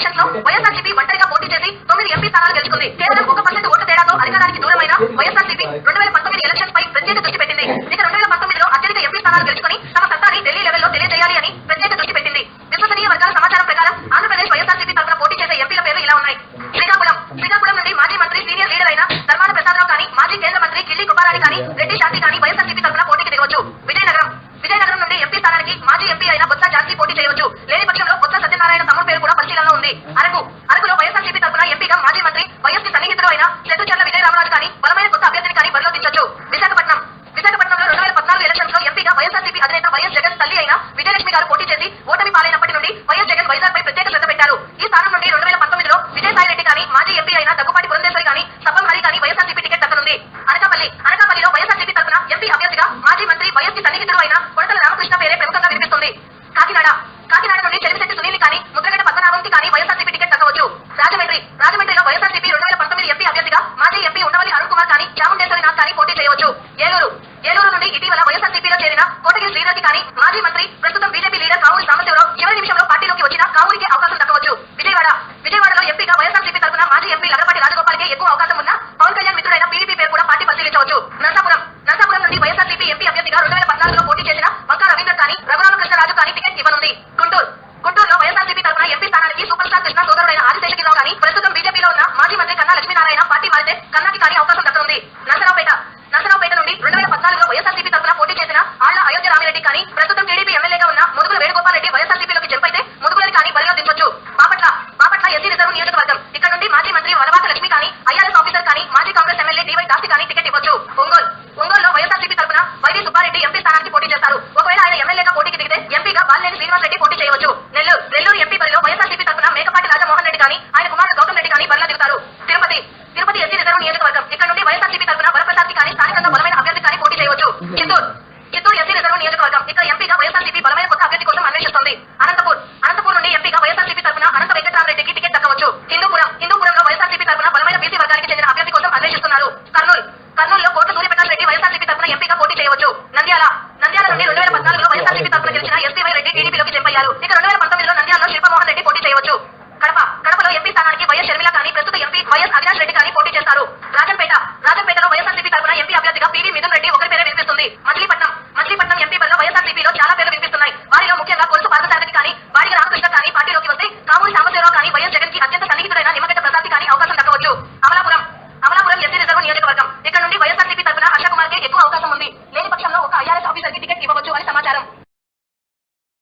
ఎలక్షన్స్లో వైఎస్ఆర్సీపీ ఒంటరిగా పోటీ చేసి తొమ్మిది ఎంపీ స్థానాలు గెలుచుకుంది. కేవలం ఒక పర్సెంట్ ఓటు తేడాతో అధికారానికి దూరమైన వైఎస్ఆర్సీపీ రెండు వేల పంతొమ్మిది ఎలక్షన్స్ పై ప్రత్యేక దృష్టి పెట్టింది. ఇక రెండు వేల పంతొమ్మిదిలో అత్యధిక ఎంపీ స్థానాలు గెలుచుకుని తమ సత్తాని ఢిల్లీ లెవెల్లో తెలియజేయాలి అని ప్రత్యేక దృష్టి పెట్టింది. విశ్వసనీయ వర్గాల సమాచారం ప్రకారం ఆంధ్రప్రదేశ్ వైఎస్ఆర్సీపీ తరఫున పోటీ చేసే ఎంపీల పేర్లు ఇలా ఉన్నాయి. శ్రీకాకుళం శ్రీకాకుళం నుండి మాజీ మంత్రి సీనియర్ లీడర్ అయిన ధర్మాన ప్రసాదరావు కానీ మాజీ కేంద్ర మంత్రి కిల్లి కుమారాని కానీ రెడ్డి శాంతి కానీ వైఎస్ఆర్సీపీ తరఫున పోటీకి దిగవచ్చు విజయనగరం విజయనగరం నుండి ఎంపీ స్థానానికి మాజీ ఎంపీ అయిన బొత్స ఝాన్సీ పోటీ చేయవచ్చు లేని పక్షంలో బొత్స సత్యనారాయణ తమ్ముడు పేరు కూడా పరిశీలనలో ఉంది అరకు అరకులో వైఎస్ఆర్సీపీ తరఫున ఎంపీగా మాజీ మంత్రి వైఎస్పీ సన్నిహితుడు అయిన చెట్టుచర్ల విజయ రామరాజు కానీ బలమైన కొత్త అభ్యర్థిని కానీ బరిలో దించొచ్చు విశాఖపట్నం విశాఖపట్నంలో రెండు వేల పద్నాలుగు ఎలక్షన్స్లో ఎంపీగా వైఎస్ఆర్సీపీ అధినేత వైఎస్ జగన్ తల్లి అయిన విజయలక్ష్మి గారు పోటీ చేసి ఓటమి పాలైనప్పటి నుండి వైఎస్ జగన్ వైజాగ్ పై ప్రత్యేక శ్రద్ధ పెట్టారు. ఈ స్థానం నుండి రెండు వేల పంతొమ్మిదిలో విజయసాయి రెడ్డి కానీ మాజీ ఎంపీ అయిన దగ్గుపాటి పురంధేశ్వరి కానీ సబ్బం హరి కానీ వైఎస్ఆర్సీపీ టికెట్ దక్కనుంది. అనకాపల్లి అనకాపల్లిలో వైఎస్ఆర్సీపీ తరఫున ఎంపీ అభ్యర్థిగా మాజీ మంత్రి వైఎస్పీ సన్నిహితుడు అయిన కొడతల రామకృష్ణ పేరే ప్రముఖంగా వినిపిస్తుంది. కాకినాడ కాకినాడ నుండి చెలిమిశెట్టి సునీల్ కానీ ముద్రగడ పద్మనాభంకి కానీ వైఎస్ఆర్సీపీ టికెట్ దక్కవచ్చు. రాజమండ్రి రాజమండ్రిలో వైఎస్ఆర్సీపీ రెండు వేల పంతొమ్మిది ఎంపీ అభ్యర్థిగా మాజీ ఎంపీ ఉండవల్లి అరుణ్ కుమార్ కానీ చాముండేశ్వరి నాథ్ కానీ పోటీ చేయవచ్చు. ఏలూరు ఏలూరు నుండి ఇటీవల వైఎస్ఆర్ చేరిన కోటగిరి శ్రీరెడ్డి కానీ మాజీ మంత్రి ప్రస్తుతం బీజేపీ లీడర్ కావూరి సాంబశివరావు చివరి నిమిషంలో పార్టీలోకి వచ్చిన కావూరికి అవకాశం దక్కవచ్చు విజయవాడ విజయవాడలో ఎంపీగా వైఎస్ఆర్సీపీ తరఫున మాజీ ఎంపీ లగడపాటి రాజగోపాల్కే ఎక్కువ అవకాశం ఉన్న పవన్ కళ్యాణ్ మిత్రుడైన పీడీపీ పేరు కూడా పార్టీ పరిశీలించవచ్చు. నర్సాపురం నర్సాపురం నుండి వైఎస్ఆర్సీపీ ఎంపీ అభ్యర్థిగా రెండు వేల పద్నాలుగులో పోటీ చేసిన వంకా రవీందర్ కానీ రఘురామకృష్ణరాజు కానీ టికెట్ ఇవ్వనుంది. గుంటూరు గుంటూరులో వైఎస్ఆర్సీపీ తరఫున ఎంపీ స్థానానికి సూపర్ స్టార్ కృష్ణ సోదరుడైన ఆదిశేషగిరిరావు కానీ ప్రస్తుతం బీజేపీలో ఉన్న మాజీ మంత్రి కన్నా లక్ష్మీనారాయణ పార్టీ మారితే కన్నాకి కానీ అవకాశం దక్కనుంది నర్సరావుపేట నర్సరావుపేట నుండి రెండు వేల పద్నాలుగులో వైఎస్ఆర్సీపీ తరఫున పోటీ చేసిన ఆళ్ళ అయోధ్య రామిరెడ్డి కానీ ప్రస్తుతం టీడీపీ ఎమ్మెల్యేగా ఉన్న ముదుగుల వేణుగోపాల్ రెడ్డి వైఎస్ఆర్సీపీలోకి జంప్ అయితే ముదుగులని కానీ బరిలో దించొచ్చు బాపట్ల బాపట్ల ఎస్సీ రిజర్వ్ నియోజకవర్గం. ఇక్కడ నుండి మాజీ మంత్రి వనవాస లక్ష్మి కానీ ఐఆర్ఎస్ ఆఫీసర్ కానీ మాజీ కాంగ్రెస్ ఎమ్మెల్యే డివై దాసి కానీ టికెట్ ఇవ్వచ్చు. ఒంగోలు ఒంగోలులో వైఎస్ఆర్సీపీ తరఫున వైవి సుబ్బారెడ్డి ఎంపీ స్థానానికి పోటీ చేస్తారు. ఒకవేళ ఆయన ఎమ్మెల్యేగా పోటీకి దిగితే ఎంపీగా బాలినేని శ్రీనివాస్ రెడ్డి పోటీ చేయవచ్చు. నెల్లూరు నెల్లూరు ఎంపీ బరిలో వైఎస్ఆర్సీపీ తరఫున మేకపాటి రాజమోహన్ రెడ్డి కానీ ఆయన కుమారుడు గౌతమ్ రెడ్డి కానీ బరిలో దిగుతారు తిరుపతి తిరుపతి ఎస్సీ రిజర్వ్ నియోజకవర్గం ఇక్కడ నుండి వైఎస్ఆర్సీపీ తరఫున వరప్రసాద్ కానీ స్థానికంగా బలమైన అభ్యర్థి కానీ పోటీ చేయవచ్చు చిత్తూరు చిత్తూరు ఎస్సీ రిజర్వ్ నియోజకవర్గం ఇక్కడ ఎంపీగా వైఎస్ఆర్సీపీ బలమైన కొత్త అభ్యర్థి కోసం అన్వేషిస్తుంది అనంతపూర్ అనంతపూర్ నుండి ఎంపీగా వైఎస్ఆర్సీపీ తరఫున అనంత వెంకటరామరెడ్డికి టికెట్ దక్కవచ్చు హిందూపురం హిందూపురంలో వైఎస్ఆర్సీపీ తరఫున బలమైన బీసీ వర్గానికి చెందిన అభ్యర్థి కోసం అన్వేషిస్తున్నారు కర్నూలు కర్నూలులో కోట్ల సూర్యప్రకాష్ రెడ్డి వైఎస్ఆర్సీపీ తరఫున ఎంపీగా పోటీ చేయవచ్చు నంద్యాల నంద్యాల నుండి రెండు వేల పద్నాలుగులో వైఎస్ఆర్సీపీ తరఫున గెలిచిన ఎస్పీవై రెడ్డి టీడీపీలోకి జంప్ అయ్యారు ఇక రెండు వేల